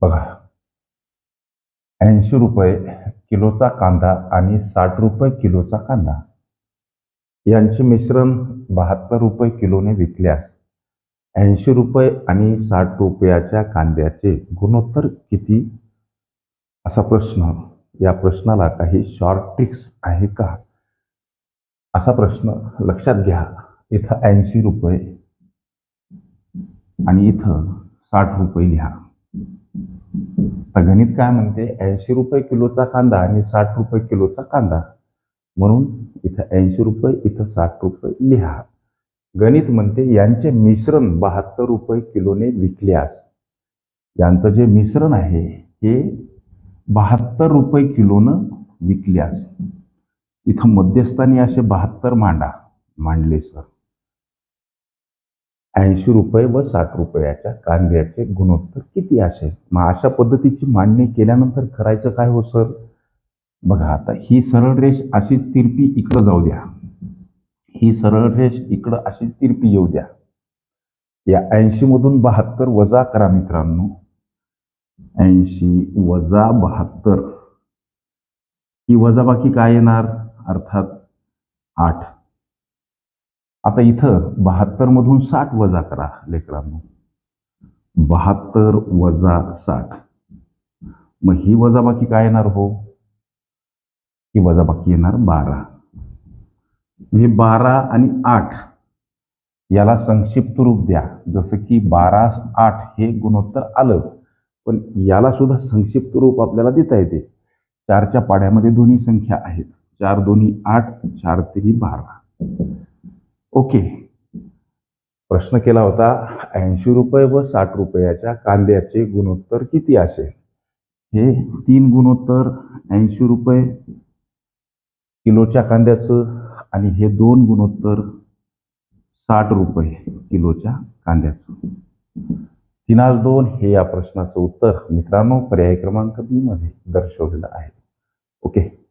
बघा. ऐंशी रुपये किलोचा कांदा आणि साठ रुपये किलोचा कांदा. यांचे मिश्रण बहात्तर रुपये किलोने विकल्यास ऐंशी रुपये आणि साठ रुपयाच्या कांद्याचे गुणोत्तर किती? असा प्रश्न. या प्रश्नाला काही शॉर्ट ट्रिक्स आहे का? असा प्रश्न लक्षात घ्या. इथं ऐंशी रुपये आणि इथं साठ रुपये लिहा. गणित काय म्हणते ऐंशी रुपये किलोचा कांदा आणि साठ रुपये किलोचा कांदा. म्हणून इथं ऐंशी रुपये इथं साठ रुपये लिहा. गणित म्हणते यांचे मिश्रण बहात्तर रुपये किलोने विकल्यास यांचं जे मिश्रण आहे हे बहात्तर रुपये किलोनं विकल्यास इथं मध्यस्थानी असे बहात्तर मांडा. मांडले सर. ऐंशी रुपये व साठ रुपयाच्या कांद्याचे गुणोत्तर किती असेल? मग अशा पद्धतीची मांडणी केल्यानंतर करायचं काय हो सर? बघा आता ही सरळ रेष अशीच तिरपी इकडं जाऊ द्या. ही सरळ रेष इकडं अशीच तिरपी येऊ द्या. या ऐंशी मधून बहात्तर वजा करा मित्रांनो. ऐंशी वजा बहात्तर. ही वजाबाकी काय येणार? अर्थात आठ. आता इथं बहात्तर मधून साठ वजा करा लेकरांनो. बहात्तर वजा साठ. मग ही वजाबाकी काय येणार हो? ही वजाबाकी येणार बारा. म्हणजे बारा आणि आठ याला संक्षिप्त रूप द्या. जसं की बारा आठ हे गुणोत्तर आलं पण याला सुद्धा संक्षिप्त रूप आपल्याला देता येते. चारच्या पाड्यामध्ये दोन्ही संख्या आहेत. चार दोन्ही आठ चार तेही बारा. ओके. प्रश्न केला होता ऐंशी रुपये व साठ रुपयाच्या कांद्याचे गुणोत्तर किती असेल? हे तीन गुणोत्तर ऐंशी रुपये किलोच्या कांद्याचं आणि हे दोन गुणोत्तर साठ रुपये किलोच्या कांद्याचं. तीनास दोन हे या प्रश्नाचं उत्तर मित्रांनो पर्याय क्रमांक बी मध्ये दर्शवलेलं आहे. ओके.